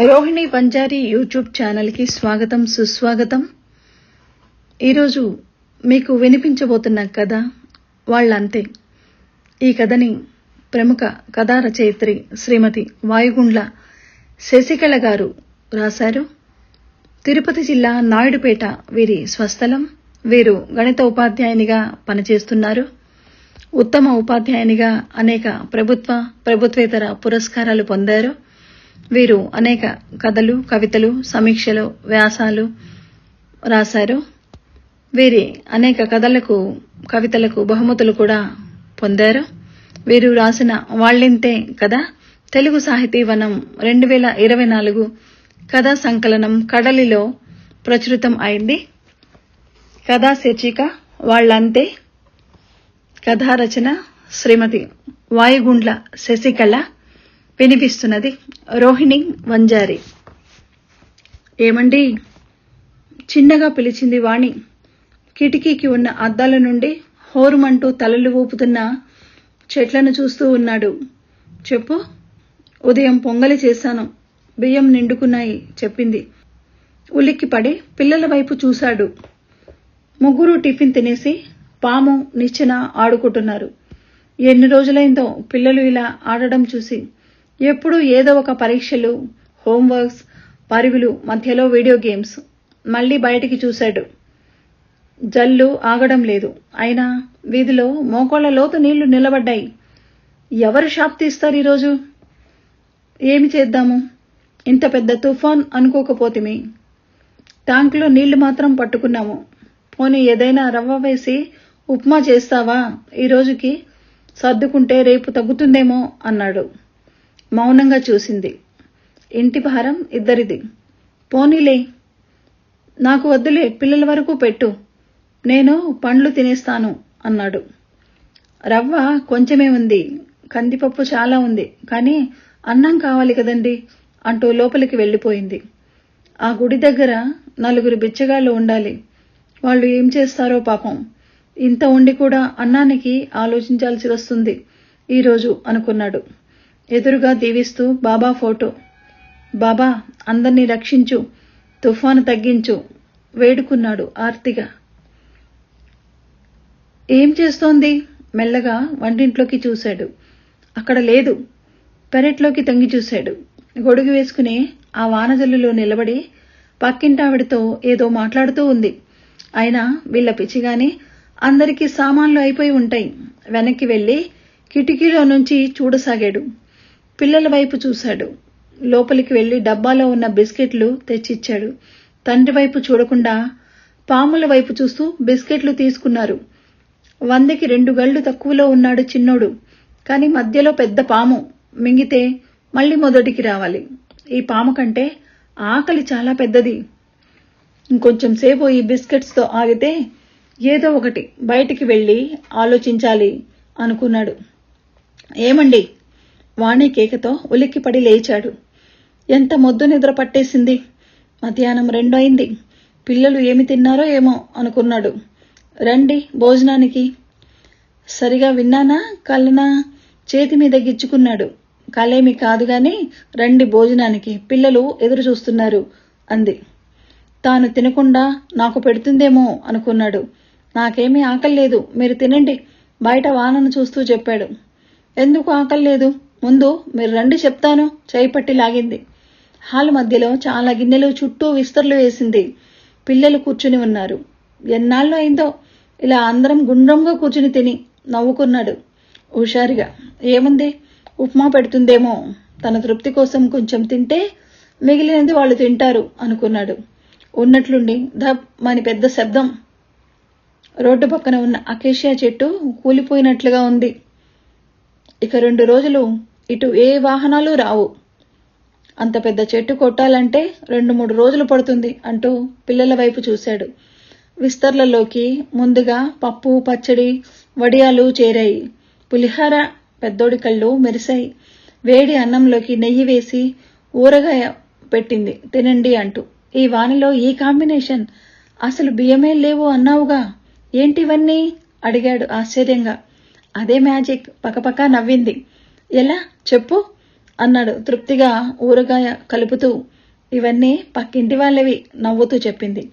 Rohini పంజారి YouTube ఛానల్కి స్వాగతం సుస్వాగతం. ఈరోజు మీకు వినిపించబోతున్న కథ వాళ్ళంతే. ఈ కథని ప్రముఖ కథా రచయిత్రి శ్రీమతి వాయుగుండ్ల శశికళ గారు రాశారు. తిరుపతి జిల్లా నాయుడుపేట వీరి స్వస్థలం. వీరు గణిత ఉపాధ్యాయునిగా పనిచేస్తున్నారు. ఉత్తమ ఉపాధ్యాయునిగా అనేక ప్రభుత్వ ప్రభుత్వేతర పురస్కారాలు పొందారు. వీరు అనేక కథలు కవితలు సమీక్షలు వ్యాసాలు రాశారు. వీరి అనేక కథలకు కవితలకు బహుమతులు కూడా పొందారు. వీరు రాసిన వాళ్ళింతే కథ తెలుగు సాహితీ వనం రెండు వేల ఇరవై నాలుగు కథా సంకలనం కడలిలో ప్రచురితం అయింది. కథా శీర్షిక వాళ్ళంతే. కథా రచన శ్రీమతి వాయుగుండ్ల శశికళ. వినిపిస్తున్నది. రోహిణి వంజారి. ఏమండి? చిన్నగా పిలిచింది వాణి. కిటికీకి ఉన్న అద్దాల నుండి హోరుమంటూ తలలు ఊపుతున్న చెట్లను చూస్తూ ఉన్నాడు. చెప్పు. ఉదయం పొంగలి చేశాను. బియ్యం నిండుకున్నాయి చెప్పింది. ఉలిక్కి పడి పిల్లల వైపు చూశాడు. ముగ్గురు టిఫిన్ తినేసి పాము నిచ్చెన ఆడుకుంటున్నారు. ఎన్ని రోజులైందో పిల్లలు ఇలా ఆడడం చూసి ఎప్పుడూ ఏదో ఒక పరీక్షలు హోంవర్క్స్ పరుగులు మధ్యలో వీడియో గేమ్స్ మళ్ళీ బయటికి చూశాడు. జల్లు ఆగడం లేదు. అయినా వీధిలో మోకోళ్ళ లోతు నీళ్ళు నిలబడ్డాయి. ఎవరు షాప్ తీస్తారు ఈరోజు? ఏమి చేద్దాము? ఇంత పెద్ద తుఫాన్ అనుకోకపోతిమి. ట్యాంకులో నీళ్ళు మాత్రం పట్టుకున్నాము. పోనీ ఏదైనా రవ్వ వేసి ఉప్మా చేస్తావా? ఈరోజుకి సర్దుకుంటే రేపు తగ్గుతుందేమో అన్నాడు. మౌనంగా చూసింది. ఇంటి భారం ఇద్దరిది. పోనీలే నాకు వద్దులే పిల్లల వరకు పెట్టు. నేను పండ్లు తినేస్తాను అన్నాడు. రవ్వ కొంచెమే ఉంది కందిపప్పు చాలా ఉంది కానీ అన్నం కావాలి కదండి అంటూ లోపలికి వెళ్ళిపోయింది. ఆ గుడి దగ్గర నలుగురు బిచ్చగాళ్ళు ఉండాలి. వాళ్ళు ఏం చేస్తారో పాపం. ఇంత ఉండి కూడా అన్నానికి ఆలోచించాల్సి వస్తుంది ఈరోజు అనుకున్నాడు. ఎదురుగా దీవిస్తూ బాబా ఫోటో. బాబా అందరినీ రక్షించు. తుఫాను తగ్గించు. వేడుకున్నాడు ఆర్తిగా. ఏం చేస్తోంది? మెల్లగా వంటింట్లోకి చూశాడు. అక్కడ లేదు. పెరట్లోకి తొంగి చూశాడు. గొడుగు వేసుకునే ఆ వానజల్లులో నిలబడి పక్కింటావిడతో ఏదో మాట్లాడుతూ ఉంది. అయినా వీళ్ళ పిచ్చిగానే అందరికీ సామాన్లు అయిపోయి ఉంటాయి. వెనక్కి వెళ్ళి కిటికీలో నుంచి చూడసాగాడు. పిల్లల వైపు చూశాడు. లోపలికి వెళ్ళి డబ్బాలో ఉన్న బిస్కెట్లు తెచ్చిచ్చాడు. తండ్రి వైపు చూడకుండా పాముల వైపు చూస్తూ బిస్కెట్లు తీసుకున్నారు. వందకి రెండు గళ్ళు తక్కువలో ఉన్నాడు చిన్నోడు. కాని మధ్యలో పెద్ద పాము మింగితే మళ్ళీ మొదటికి రావాలి. ఈ పాము కంటే ఆకలి చాలా పెద్దది. ఇంకొంచెం సేపు ఈ బిస్కెట్స్తో ఆగితే ఏదో ఒకటి బయటికి వెళ్ళి ఆలోచించాలి అనుకున్నాడు. ఏమండి? వాణి కేకతో ఉలిక్కిపడి లేచాడు. ఎంత మొద్దు నిద్ర పట్టేసింది? మధ్యాహ్నం రెండు అయింది పిల్లలు ఏమి తిన్నారో ఏమో అనుకున్నాడు. రండి భోజనానికి. సరిగా విన్నానా కళ్ళనా? చేతి మీద గిచ్చుకున్నాడు. కలేమి కాదు గాని రండి భోజనానికి పిల్లలు ఎదురు చూస్తున్నారు అంది. తాను తినకుండా నాకు పెడుతుందేమో అనుకున్నాడు. నాకేమీ ఆకలి లేదు మీరు తినండి బయట వానను చూస్తూ చెప్పాడు. ఎందుకు ఆకలి లేదు ముందు మీరు రండి చెప్తాను. చేయిపట్టి లాగింది. హాల్ మధ్యలో చాలా గిన్నెలు చుట్టూ విస్తర్లు వేసింది. పిల్లలు కూర్చుని ఉన్నారు. ఎన్నాళ్ళు అయిందో? ఇలా అందరం గుండ్రంగా కూర్చుని తిని నవ్వుకున్నాడు హుషారుగా. ఏముంది? ఉప్మా పెడుతుందేమో? తన తృప్తి కోసం కొంచెం తింటే మిగిలినది వాళ్ళు తింటారు అనుకున్నాడు. ఉన్నట్లుండి ధప్ మని పెద్ద శబ్దం. రోడ్డు పక్కన ఉన్న అకేషియా చెట్టు కూలిపోయినట్లుగా ఉంది. ఇక రెండు రోజులు ఇటు ఏ వాహనాలు రావు. అంత పెద్ద చెట్టు కొట్టాలంటే రెండు మూడు రోజులు పడుతుంది అంటూ పిల్లల వైపు చూశాడు. విస్తర్లలోకి ముందుగా పప్పు పచ్చడి వడియాలు చేరాయి. పులిహార పెద్దోడి కళ్ళు మెరిశాయి. వేడి అన్నంలోకి నెయ్యి వేసి ఊరగాయ పెట్టింది. తినండి అంటూ. ఈ వానిలో ఈ కాంబినేషన్ అసలు బియ్యమే లేవు అన్నావుగా. ఏంటివన్నీ? అడిగాడు ఆశ్చర్యంగా. అదే మ్యాజిక్. పకపక నవ్వింది. ఎలా? చెప్పు అన్నాడు తృప్తిగా ఊరగాయ కలుపుతూ. ఇవన్నీ పక్కింటి వాళ్ళవి నవ్వుతూ చెప్పింది.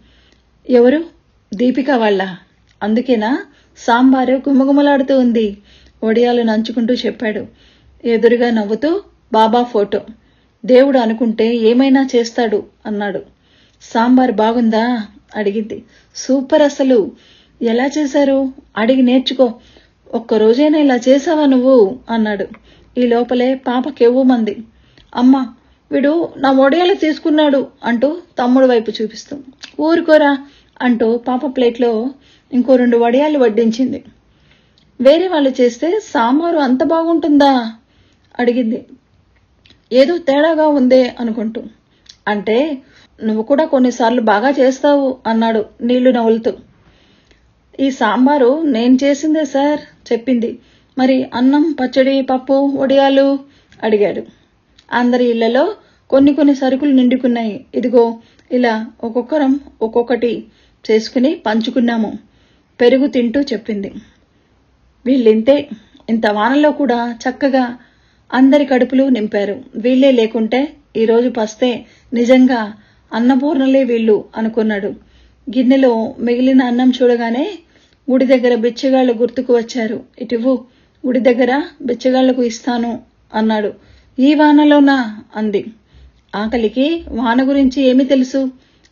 ఎవరు? దీపిక వాళ్ళ. అందుకేనా? సాంబారు గుమగుమలాడుతూ ఉంది వడియాలు నంచుకుంటూ చెప్పాడు. ఎదురుగా నవ్వుతూ బాబా ఫోటో. దేవుడు అనుకుంటే ఏమైనా చేస్తాడు అన్నాడు. సాంబార్ బాగుందా? అడిగింది. సూపర్ అసలు. ఎలా చేశారు? అడిగి నేర్చుకో. ఒక్క రోజైనా ఇలా చేసావా నువ్వు? అన్నాడు. ఈ లోపలే పాప కెవ్వుమంది. అమ్మ వీడు నా ఒడియాలు తీసుకున్నాడు అంటూ తమ్ముడు వైపు చూపిస్తూ. ఊరుకోరా అంటూ పాప ప్లేట్లో ఇంకో రెండు వడియాలు వడ్డించింది. వేరే వాళ్ళు చేస్తే సాంబారు అంత బాగుంటుందా? అడిగింది. ఏదో తేడాగా ఉందే అనుకుంటూ. అంటే నువ్వు కూడా కొన్నిసార్లు బాగా చేస్తావు అన్నాడు నీళ్ళు నవ్వులుతూ. ఈ సాంబారు నేను చేసిందే సార్ చెప్పింది. మరి అన్నం పచ్చడి పప్పు వడియాలు అడిగాడు. అందరి ఇళ్ళలో కొన్ని కొన్ని సరుకులు నిండుకున్నాయి. ఇదిగో ఇలా ఒక్కొక్కరం ఒక్కొక్కటి చేసుకుని పంచుకున్నాము. పెరుగు తింటూ చెప్పింది. వీళ్ళింతే ఇంత వానలో కూడా చక్కగా అందరి కడుపులు నింపారు. వీళ్ళే లేకుంటే ఈరోజు పస్తే నిజంగా అన్నపూర్ణలే వీళ్ళు అనుకున్నాడు. గిన్నెలో మిగిలిన అన్నం చూడగానే గుడి దగ్గర బిచ్చగాళ్ళు గుర్తుకు వచ్చారు. ఇటువు గుడి దగ్గర బిచ్చగాళ్ళకు ఇస్తాను అన్నాడు. ఈ వానలోనా? అంది. ఆకలికి వాన గురించి ఏమి తెలుసు?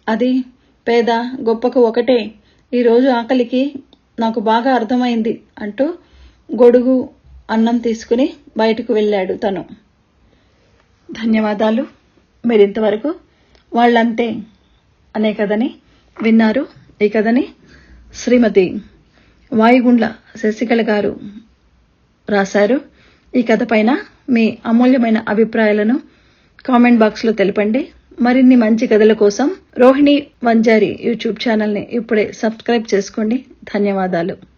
అది పేద గొప్పకు ఒకటే. ఈరోజు ఆకలికి నాకు బాగా అర్థమైంది అంటూ గొడుగు అన్నం తీసుకుని బయటకు వెళ్ళాడు తను. ధన్యవాదాలు. మీరింతవరకు వాళ్ళంతే అనే కథని విన్నారు. ఈ కథని శ్రీమతి వాయుగుండ్ల శశికళ గారు రాశారు. ఈ కథ పైన మీ అమూల్యమైన అభిప్రాయాలను కామెంట్ బాక్స్లో తెలపండి. మరిన్ని మంచి కథల కోసం రోహిణి వంజారి యూట్యూబ్ ఛానల్ని ఇప్పుడే సబ్స్క్రైబ్ చేసుకోండి. ధన్యవాదాలు.